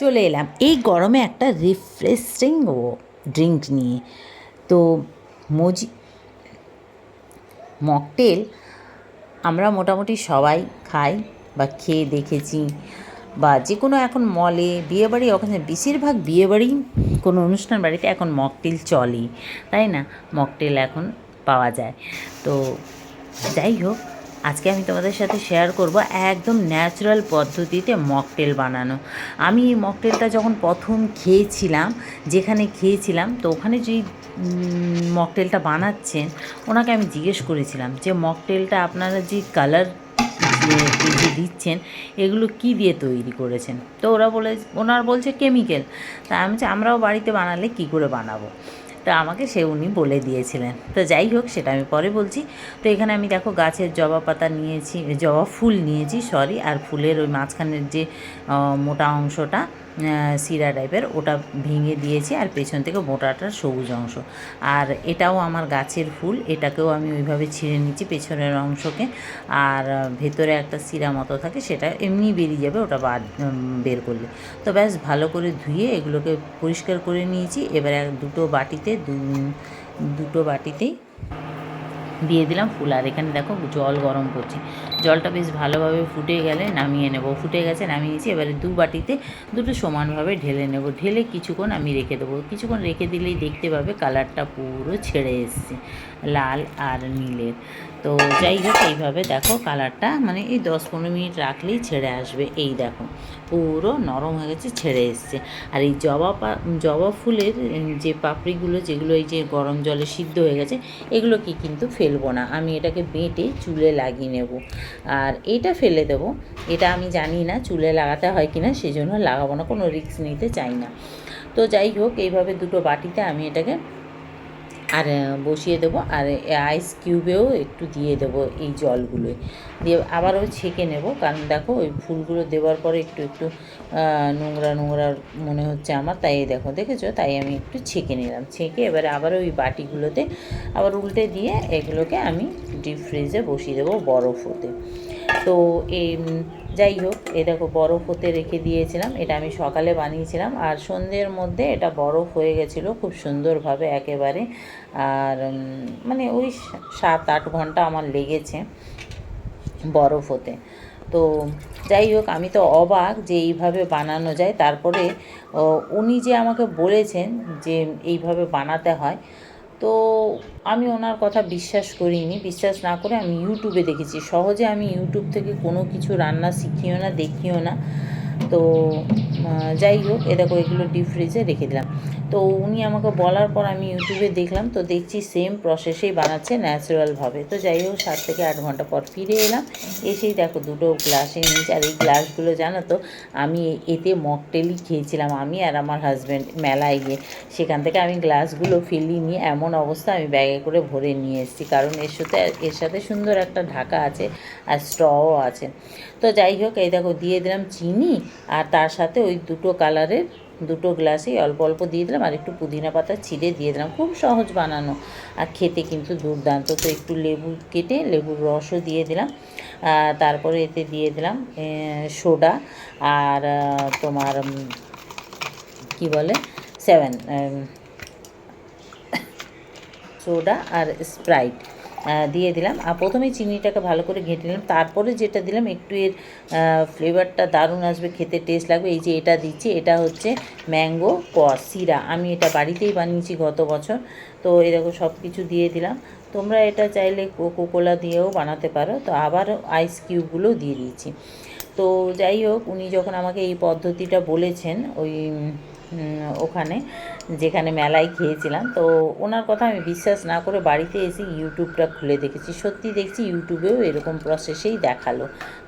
চলে এলাম। এই গরমে একটা রিফ্রেশিং ও ড্রিঙ্ক নিয়ে। তো মজি মকটেল আমরা মোটামুটি সবাই খাই বা খেয়ে দেখেছি বা যে কোনো এখন মলে, বিয়েবাড়ি ওখানে বেশিরভাগ বিয়েবাড়ি কোনো অনুষ্ঠান বাড়িতে এখন মকটেল চলে তাই না? মকটেল এখন পাওয়া যায়। তো যাই হোক আজকে আমি তোমাদের সাথে শেয়ার করব একদম ন্যাচারাল পদ্ধতিতে মকটেল বানানো। আমি এই মকটেলটা যখন প্রথম খেয়েছিলাম যেখানে খেয়েছিলাম তো ওখানে যেই মকটেলটা বানাচ্ছেন ওনাকে আমি জিজ্ঞেস করেছিলাম যে মকটেলটা আপনারা যে কালার যে দিচ্ছেন এগুলো কি দিয়ে তৈরি করেছেন? তো ওরা বলে ওনার বলছে কেমিক্যাল তা আমি বলছি, আমরাও বাড়িতে বানালে কি করে বানাবো? তা আমাকে সে উনি বলে দিয়েছিলেন। তো যাই হোক, সেটা আমি পরে বলছি। তো এখানে আমি দেখো গাছের জবা পাতা নিয়েছি, জবা ফুল নিয়েছি সরি আর ফুলের ওই মাঝখানের যে মোটা অংশটা শিরা টাইপের ওটা ভেঙে দিয়েছি আর পেছন থেকে মোটাটা সবুজ অংশ। আর এটাও আমার গাছের ফুল, এটাকেও আমি ওইভাবে ছিঁড়ে নিচ্ছি পেছনের অংশকে। আর ভেতরে একটা শিরা মতো থাকে, সেটা এমনি বেরিয়ে যাবে, ওটা বাদ বের করলে। তো ব্যাস, ভালো করে ধুয়ে এগুলোকে পরিষ্কার করে নিয়েছি। এবার এক দুটো বাটিতে দুটো বাটিতেই দিয়ে দিলাম ফুল। আর এখানে দেখো জল গরম করছে। জলটা বেশ ভালোভাবে ফুটে গেলে নামিয়ে নেব। ফুটে গেছে নামিয়ে নিয়েছি এবারে দু বাটিতে দুটো সমানভাবে ঢেলে নেব। ঢেলে কিছুক্ষণ আমি রেখে দেবো। কিছুক্ষণ রেখে দিলেই দেখতে পাবে কালারটা পুরো ছেড়ে এসছে, লাল আর নীলের। তো যাই হোক, এইভাবে দেখো কালারটা মানে এই দশ পনেরো মিনিট রাখলেই ছেড়ে আসবে। এই দেখো, পুরো নরম হয়ে গেছে, ছেড়ে এসছে। আর এই জবা জবা ফুলের যে পাপড়িগুলো, যেগুলো এই যে গরম জলে সিদ্ধ হয়ে গেছে, এগুলোকে কিন্তু ফেলব না। আমি এটাকে বেটে চুলে লাগিয়ে নেব। আর এটা ফেলে দেবো। এটা আমি জানি না চুলে লাগাতে হয় কি না সেই জন্য লাগাবো না, কোনো রিস্ক নিতে চাই না। তো যাই হোক, এইভাবে দুটো বাটিতে আমি এটাকে আর বসিয়ে দেবো আর আইস কিউবেও একটু দিয়ে দেবো এই জলগুলোয়। দিয়ে আবারও ছেঁকে নেব। কারণ দেখো ওই ফুলগুলো দেওয়ার পরে একটু একটু নোংরা নোংরা মনে হচ্ছে আমার। তাই দেখো, দেখেছ? তাই আমি একটু ছেঁকে নিলাম। ছেঁকে এবারে আবার ওই বাটিগুলোতে আবার উল্টে দিয়ে এগুলোকে আমি ডিপ ফ্রিজে বসিয়ে দেবো বরফ হতে। তো এই যাই হোক, এ দেখো বরফ হতে রেখে দিয়েছিলাম, এটা আমি সকালে বানিয়েছিলাম, আর সন্ধ্যের মধ্যে এটা বরফ হয়ে গেছিল খুব সুন্দরভাবে একেবারে, আর মানে ওই সাত আট ঘণ্টা আমার লেগেছে বরফ হতে। তো যাই হোক, আমি তো অবাক যে এইভাবে বানানো যায়, তারপরে উনি যে আমাকে বলেছেন যে এইভাবে বানাতে হয় তো আমি ওনার কথা বিশ্বাস করিনি। বিশ্বাস না করে আমি ইউটিউবে দেখেছি। সহজে আমি ইউটিউব থেকে কোনো কিছু রান্না শিখিও না, দেখিও না। তো যাই হোক, এ দেখো এগুলো ডিপ ফ্রিজে রেখে দিলাম। তো উনি আমাকে বলার পর আমি ইউটিউবে দেখলাম, তো দেখছি সেম প্রসেসেই বানাচ্ছে ন্যাচারালভাবে তো যাই হোক, সাত থেকে আট ঘণ্টা পর ফিরে এলাম। এসেই দেখো দুটো গ্লাসে নিয়েছি আর এই গ্লাসগুলো জানো তো, আমি এতে মকটেলই খেয়েছিলাম, আমি আর আমার হাজব্যান্ড মেলায় গিয়ে। সেখান থেকে আমি গ্লাসগুলো ফেলি নিয়ে এমন অবস্থা আমি ব্যাগে করে ভরে নিয়ে এসেছি, কারণ এর সাথে এর সাথে সুন্দর একটা ঢাকা আছে, আর স্ট্রও আছে। তো যাই হোক, এই দেখো দিয়ে দিলাম চিনি, আর তার সাথে ওই দুটো কালারের, দুটো গ্লাসে অল্প অল্প দিয়ে দিলাম আর একটু পুদিনা পাতা ছিঁড়ে দিয়ে দিলাম। খুব সহজ বানানো আর খেতে কিন্তু দুর্দান্ত। তো একটু লেবু কেটে লেবুর রসও দিয়ে দিলাম। তারপরে এতে দিয়ে দিলাম সোডা আর তোমার কি বলে? সেভেন সোডা আর স্প্রাইট। দিয়ে দিলাম। আর প্রথমে চিনিটাকে ভালো করে ঘেঁটে নিলাম। তারপরে যেটা দিলাম, একটু এর ফ্লেভারটা দারুণ আসবে, খেতে টেস্ট লাগবে। এই যে এটা দিচ্ছি, এটা হচ্ছে ম্যাঙ্গো কস সিরা। আমি এটা বাড়িতেই বানিয়েছি গত বছর। তো এরকম সব কিছু দিয়ে দিলাম। তোমরা এটা চাইলে কোকো কোলা দিয়েও বানাতে পারো। তো আবার আইস কিউবগুলো দিয়ে দিয়েছি। তো যাই হোক, উনি যখন আমাকে এই পদ্ধতিটা বলেছেন, ওই ওখানে, যেখানে মেলায় খেয়েছিলাম। তো ওনার কথা আমি বিশ্বাস না করে বাড়িতে এসে ইউটিউবটা খুলে দেখেছি। সত্যি দেখছি ইউটিউবেও এরকম প্রসেসেই দেখাল।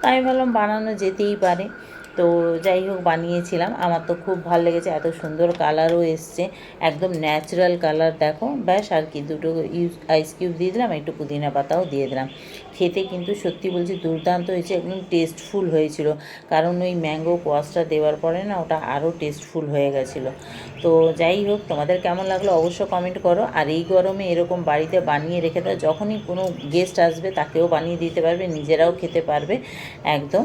তাই ভাবলাম বানানো যেতেই পারে। তো যাই হোক, বানিয়েছিলাম। আমার তো খুব ভালো লেগেছে, এত সুন্দর কালারও এসছে। একদম ন্যাচারাল কালার দেখো। ব্যাস, আর কি দুটো ইউজ আইস কিউব দিয়ে দিলাম, একটু পুদিনা পাতাও দিয়ে দিলাম। খেতে কিন্তু সত্যি বলছি দুর্দান্ত হয়েছে, একদম টেস্টফুল হয়েছিল। কারণ ওই ম্যাঙ্গো কোয়াশটা দেওয়ার পরে না, ওটা আরও টেস্টফুল হয়ে গেছিল। তো যাই হোক, তোমাদের কেমন লাগল অবশ্য কমেন্ট করো। আর এই গরমে এরকম বাড়িতে বানিয়ে রেখে দাও, যখনই কোনো গেস্ট আসবে, তাকেও বানিয়ে দিতে পারবে, নিজেরাও খেতে পারবে, একদম।